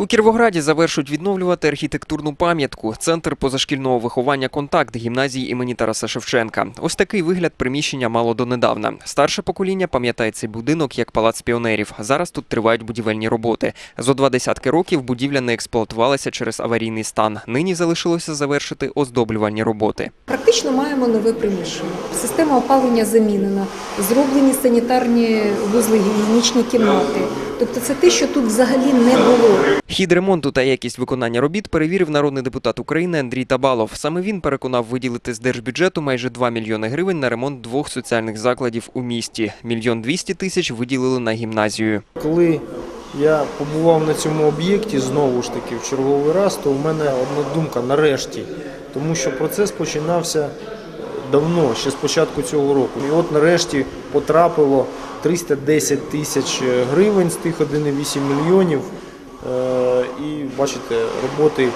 У Кіровограді завершують відновлювати архітектурну пам'ятку Центр позашкільного виховання Контакт гімназії імені Тараса Шевченка. Ось такий вигляд приміщення мало донедавна. Старше покоління пам'ятає цей будинок як палац піонерів. Зараз тут тривають будівельні роботи. Зо два десятки років будівля не експлуатувалася через аварійний стан. Нині залишилося завершити оздоблювальні роботи. Практично маємо нове приміщення. Система опалення замінена, зроблені санітарні вузли, гігієнічні кімнати. Тобто це те, що тут взагалі не було. Хід ремонту та якість виконання робіт перевірив народний депутат України Андрій Табалов. Саме він переконав виділити з держбюджету майже 2 мільйони гривень на ремонт двох соціальних закладів у місті. Мільйон 200 тисяч виділили на гімназію. Коли я побував на цьому об'єкті знову ж таки в черговий раз, то в мене одна думка нарешті, тому що процес починався давно, ще з початку цього року. І от нарешті потрапило 310 тисяч гривень з тих 1,8 мільйонів. Е, І бачите, роботи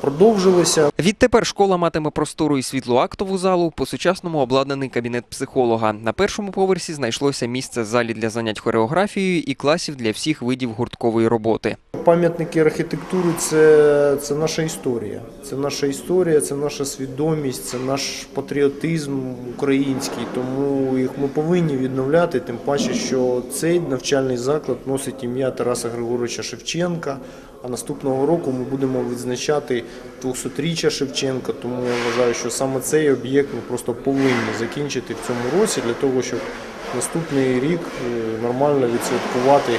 продовжилися. Відтепер школа матиме простору і світлу актову залу, по-сучасному обладнаний кабінет психолога. На першому поверсі знайшлося місце в залі для занять хореографією і класів для всіх видів гурткової роботи. Пам'ятники архітектури це, це наша історія. Це наша історія, це наша свідомість, це наш патріотизм український. Тому їх ми повинні відновляти. Тим паче, що цей навчальний заклад носить ім'я Тараса Григоровича Шевченка. А наступного року ми будемо відзначати 200-річчя Шевченка. Тому я вважаю, що саме цей об'єкт ми просто повинні закінчити в цьому році для того, щоб наступний рік е, нормально відсвяткувати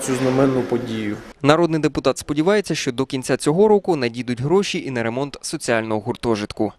цю знаменну подію. Народний депутат сподівається, що до кінця цього року надійдуть гроші і на ремонт соціального гуртожитку.